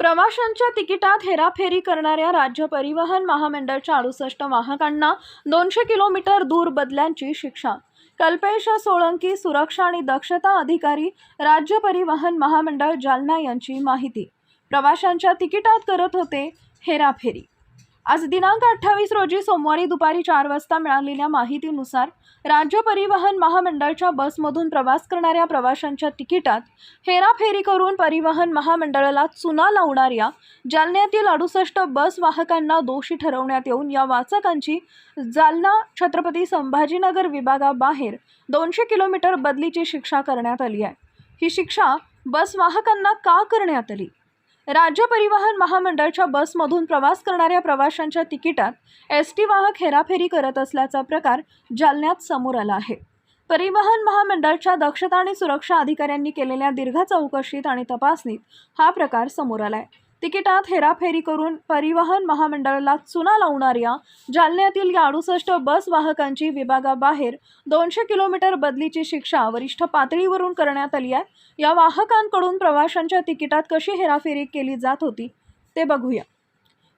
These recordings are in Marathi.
प्रवाशांच्या तिकिटात हेराफेरी करणाऱ्या राज्य परिवहन महामंडळच्या अडुसष्ट वाहकांना दोनशे किलोमीटर दूर बदल्यांची शिक्षा. कल्पेश सोळंकी सुरक्षा आणि दक्षता अधिकारी राज्य परिवहन महामंडळ जालना यांची माहिती. प्रवाशांच्या तिकिटात करत होते हेराफेरी. आज दिनांक अठ्ठावीस रोजी सोमवारी दुपारी चार वाजता मिळालेल्या माहितीनुसार राज्य परिवहन महामंडळच्या बसमधून प्रवास करणाऱ्या प्रवाशांच्या तिकिटात हेराफेरी करून परिवहन महामंडळाला चुना लावणाऱ्या जालन्यातील अडुसष्ट बस वाहकांना दोषी ठरवण्यात येऊन या वाचकांची जालना छत्रपती संभाजीनगर विभागाबाहेर दोनशे किलोमीटर बदलीची शिक्षा करण्यात आली आहे. ही शिक्षा बस वाहकांना का करण्यात आली? राज्य परिवहन महामंडळच्या बसमधून प्रवास करणाऱ्या प्रवाशांच्या तिकिटात एस टी वाहक हेराफेरी करत असल्याचा प्रकार जालन्यात समोर आला आहे. परिवहन महामंडळच्या दक्षता आणि सुरक्षा अधिकाऱ्यांनी केलेल्या दीर्घ चौकशीत आणि तपासणीत हा प्रकार समोर आला आहे तिकिटात हेराफेरी करून परिवहन महामंडळाला चुना लावणाऱ्या जालन्यातील या अडुसष्ट बस वाहकांची विभागाबाहेर दोनशे किलोमीटर बदलीची शिक्षा वरिष्ठ पातळीवरून करण्यात आली आहे. या वाहकांकडून प्रवाशांच्या तिकिटात कशी हेराफेरी केली जात होती ते बघूया.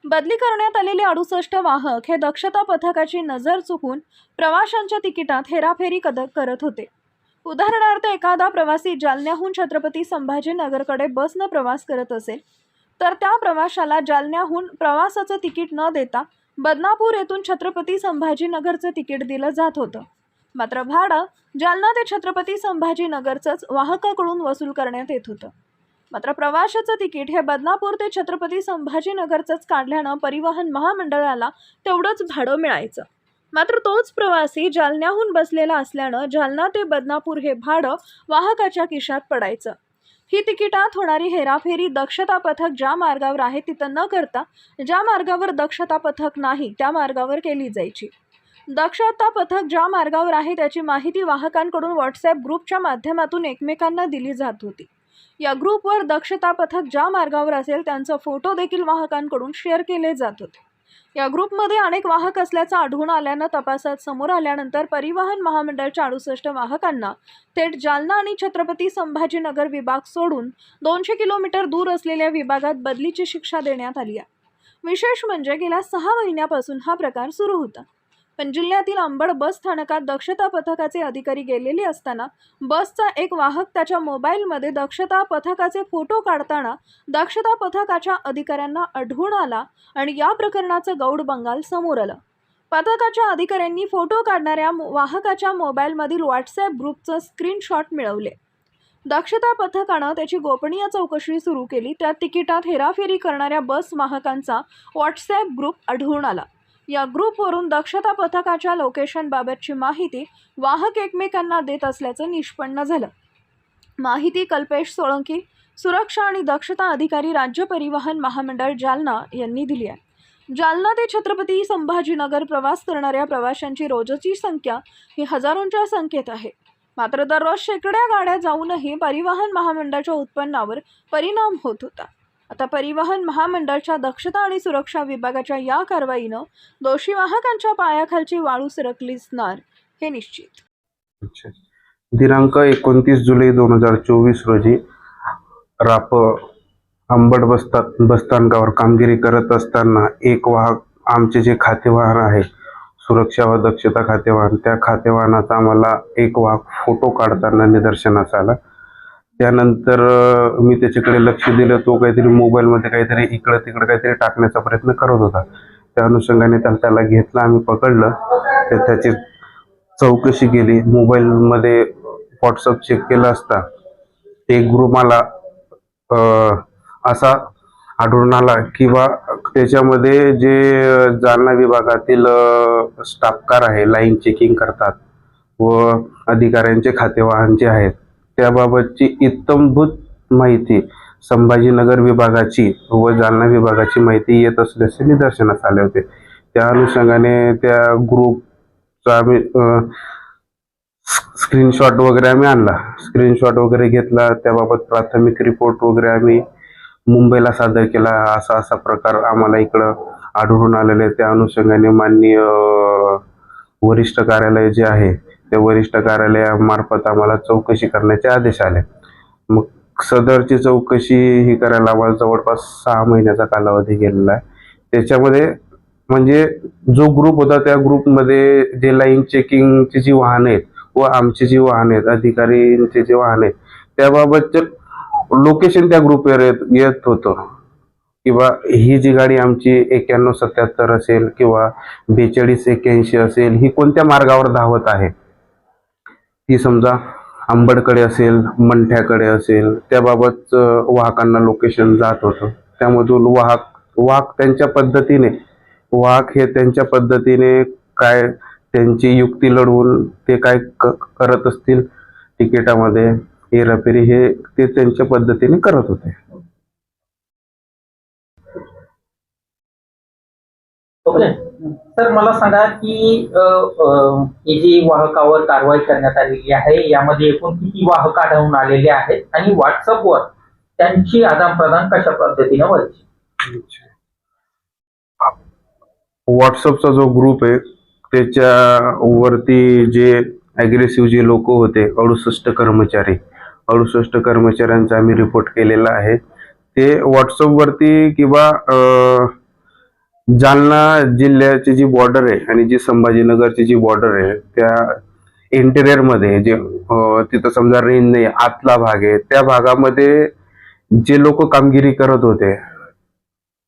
बदली करण्यात आलेले अडुसष्ट वाहक हे दक्षता पथकाची नजर चुकून प्रवाशांच्या तिकिटात हेराफेरी कद करत होते. उदाहरणार्थ एखादा प्रवासी जालन्याहून छत्रपती संभाजीनगरकडे बसनं प्रवास करत असेल. तर त्या प्रवाशाला जालन्याहून प्रवासाचं तिकीट न देता बदनापूर येथून छत्रपती संभाजीनगरचं तिकीट दिलं जात होतं. मात्र भाडं जालना ते छत्रपती संभाजीनगरचंच वाहकाकडून वसूल करण्यात येत होतं. मात्र प्रवाशाचं तिकीट हे बदनापूर ते छत्रपती संभाजीनगरचंच काढल्यानं परिवहन महामंडळाला तेवढंच भाडं मिळायचं. मात्र तोच प्रवासी जालन्याहून बसलेला असल्यानं जालना ते बदनापूर हे भाडं वाहकाच्या खिशात पडायचं. ही तिकिटात होणारी हेराफेरी दक्षता पथक ज्या मार्गावर आहे तिथं न करता ज्या मार्गावर दक्षता पथक नाही त्या मार्गावर केली जायची. दक्षता पथक ज्या मार्गावर आहे त्याची माहिती वाहकांकडून व्हॉट्सॲप ग्रुपच्या माध्यमातून एकमेकांना दिली जात होती. या ग्रुपवर दक्षता पथक ज्या मार्गावर असेल त्यांचा फोटो देखील वाहकांकडून शेअर केले जात होते. या ग्रुपमध्ये अनेक वाहक असल्याचं आढळून आल्यानं तपासात समोर आल्यानंतर परिवहन महामंडळच्या अडुसष्ट वाहकांना थेट जालना आणि छत्रपती संभाजीनगर विभाग सोडून दोनशे किलोमीटर दूर असलेल्या विभागात बदलीची शिक्षा देण्यात आली आहे. विशेष म्हणजे गेल्या सहा महिन्यापासून हा प्रकार सुरू होता. पण जिल्ह्यातील अंबड बस स्थानकात दक्षता पथकाचे अधिकारी गेलेले असताना बसचा एक वाहक त्याच्या मोबाईलमध्ये दक्षता पथकाचे फोटो काढताना दक्षता पथकाच्या अधिकाऱ्यांना आढळून आला आणि या प्रकरणाचं गौड बंगाल समोर आलं. पथकाच्या अधिकाऱ्यांनी फोटो काढणाऱ्या वाहकाच्या मोबाईलमधील व्हॉट्सॲप ग्रुपचं स्क्रीनशॉट मिळवले. दक्षता पथकानं त्याची गोपनीय चौकशी सुरू केली. त्यात तिकिटात हेराफेरी करणाऱ्या बस वाहकांचा व्हॉट्सॲप ग्रुप आढळून आला. या ग्रुपवरून दक्षता पथकाच्या लोकेशनबाबतची माहिती वाहक एकमेकांना देत असल्याचं निष्पन्न झालं. माहिती कल्पेश सोळंकी सुरक्षा आणि दक्षता अधिकारी राज्य परिवहन महामंडळ जालना यांनी दिली आहे. जालना ते छत्रपती संभाजीनगर प्रवास करणाऱ्या प्रवाशांची रोजची संख्या ही हजारोंच्या संख्येत आहे. मात्र दररोज शेकड्या गाड्या जाऊनही परिवहन महामंडळाच्या उत्पन्नावर परिणाम होत होता. आता परिवहन महामंडळाच्या दक्षता आणि सुरक्षा विभागाच्या या कारवाईनं दोषी वाहकांच्या पायाखालची वाळू सरकली असणार हे निश्चित. अच्छा. दिनांक एकोणतीस जुलै दोन हजार चोवीस रोजी राप अंबड बसता बसस्थानकावर कामगिरी करत असताना एक वाहक आमचे जे खातेवाहन आहे सुरक्षा व दक्षता खातेवाहन त्या खातेवाहनाचा आम्हाला एक वाहक फोटो काढताना निदर्शनास आला. त्यानंतर मी त्याच्याकडे लक्ष दिलं तो काहीतरी मोबाईलमध्ये काहीतरी इकडं तिकडं काहीतरी टाकण्याचा प्रयत्न करत होता. त्या अनुषंगाने त्याला त्याला घेतलं आम्ही पकडलं. तर त्याची चौकशी केली. मोबाईलमध्ये व्हॉट्सअप चेक केला असता. एक ग्रुप मला असा आढळून आला किंवा त्याच्यामध्ये जे जालना विभागातील स्टाफकार आहे लाईन चेकिंग करतात व अधिकाऱ्यांचे खातेवाहन जे आहेत त्याबाबतची इत्तमभूत माहिती संभाजीनगर विभागाची व जालना विभागाची माहिती येत असल्याचे निदर्शनास आले होते. त्या अनुषंगाने त्या ग्रुपचा आम्ही स्क्रीनशॉट वगैरे आम्ही आणला. स्क्रीनशॉट वगैरे घेतला. त्याबाबत प्राथमिक रिपोर्ट वगैरे आम्ही मुंबईला सादर केला. असा असा प्रकार आम्हाला इकडं आढळून आलेले. आहे. त्या अनुषंगाने माननीय वरिष्ठ कार्यालय जे आहे त्या वरिष्ठ कार्यालयामार्फत आम्हाला चौकशी करण्याचे आदेश आले. मग सदरची चौकशी ही करायला आम्हाला जवळपास सहा महिन्याचा कालावधी गेलेला आहे. त्याच्यामध्ये म्हणजे जो ग्रुप होता त्या ग्रुपमध्ये जे लाईन चेकिंगची जी वाहनं आहेत व आमची जी वाहन आहेत अधिकारींचे जे वाहन आहेत त्याबाबतचे लोकेशन त्या ग्रुपवर येत येत होतं. किंवा ही जी गाडी आमची एक्क्याण्णव सत्याहत्तर असेल किंवा बेचाळीस एक्क्याऐंशी असेल ही कोणत्या मार्गावर धावत आहे? ती समजा आंबडकडे असेल मंठ्याकडे असेल त्याबाबत वाहकांना लोकेशन जात होतं. त्यामधून वाहक वाहक त्यांच्या पद्धतीने वाहक हे त्यांच्या पद्धतीने काय त्यांची युक्ती लढवून ते काय क- करत असतील तिकिटामध्ये हेराफेरी हे ते त्यांच्या पद्धतीने करत होते. ओके. तर मला सांगा की ही जी वाहकावर कारवाई करण्यात आलेली आहे यामध्ये एकूण किती वाहक आढळून आलेले आहेत आणि व्हॉट्सअपवर त्यांची आदानप्रदान कशा पद्धतीने व्हायची? व्हॉट्सअपचा जो ग्रुप आहे त्याच्या वरती जे अग्रेसिव्ह जे लोक होते अडुसष्ट कर्मचारी अडुसष्ट कर्मचाऱ्यांचा आम्ही रिपोर्ट केलेला आहे. ते व्हॉट्सअपवरती किंवा जालना जिल्ह्याची जी बॉर्डर आहे आणि जी संभाजीनगरची जी बॉर्डर आहे त्या इंटेरियरमध्ये जे तिथं समजा रेंज नाही आतला भाग आहे त्या भागामध्ये जे लोक कामगिरी करत होते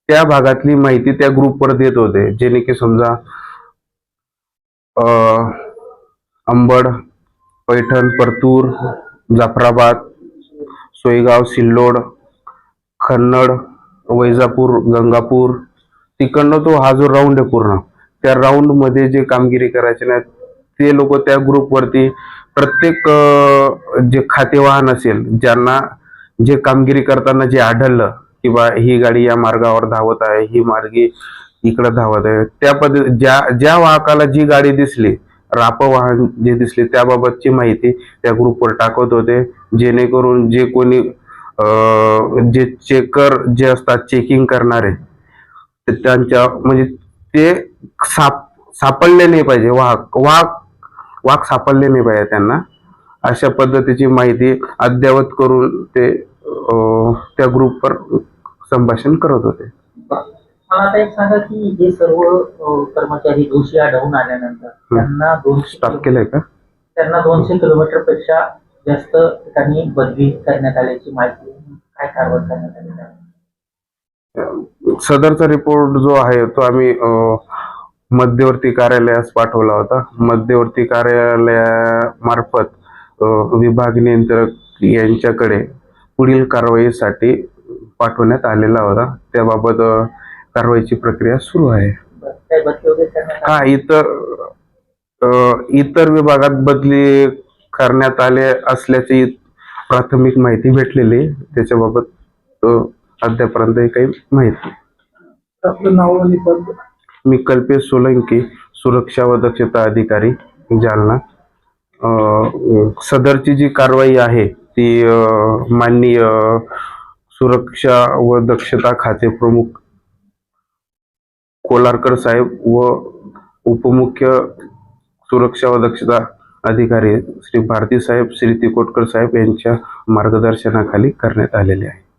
त्या भागातली माहिती त्या ग्रुपवर देत होते जेणे की समजा अंबड पैठण परतूर जाफराबाद सोयगाव सिल्लोड खन्नड वैजापूर गंगापूर तिकडनं तो हा जो राऊंड आहे पूर्ण त्या राऊंडमध्ये जे कामगिरी करायचे ना ते लोक त्या ग्रुपवरती प्रत्येक जे खातेवाहन असेल ज्यांना जे कामगिरी करताना जे आढळलं किंवा ही गाडी या मार्गावर धावत आहे ही मार्गी इकडे धावत आहे त्या पद्धती ज्या ज्या वाहकाला जी गाडी दिसली राप वाहन जे दिसले त्याबाबतची माहिती त्या ग्रुपवर टाकत होते जेणेकरून जे कोणी जे चेकर जे असतात चेकिंग करणारे त्यांच्या म्हणजे ते साप सापडले नाही पाहिजे. वाहक वाहक वाघ सापडले नाही पाहिजे त्यांना. अशा पद्धतीची माहिती अद्ययावत करून ते त्या ग्रुपवर संभाषण करत होते. मला आता एक सांगा की हे सर्व कर्मचारी दोषी आढळून आल्यानंतर त्यांना दोनशे स्टॉप केलंय का? त्यांना दोनशे किलोमीटरपेक्षा जास्त ठिकाणी बदली करण्यात आल्याची माहिती. काय कारवाई करण्यात आली? सदरचा रिपोर्ट जो आहे तो आम्ही मध्यवर्ती कार्यालयास पाठवला होता. मध्यवर्ती कार्यालयामार्फत विभाग नियंत्रक यांच्याकडे पुढील कारवाईसाठी पाठवण्यात आलेला होता. त्याबाबत कारवाईची प्रक्रिया सुरू आहे. हा इतर इतर विभागात बदली करण्यात आले असल्याची प्राथमिक माहिती भेटलेली त्याच्याबाबत अद्यापर्यंत काही माहिती नाही. आपलं नाव आणि पद? मी कल्पेश सोलंकी सुरक्षा व दक्षता अधिकारी जालना. अं, सदरची जी कारवाई आहे ती अं, माननीय सुरक्षा व दक्षता खाते प्रमुख कोलारकर साहेब व उपमुख्य सुरक्षा व दक्षता अधिकारी श्री भारती साहेब श्री तिकोटकर साहेब यांच्या मार्गदर्शनाखाली करण्यात आलेले आहे.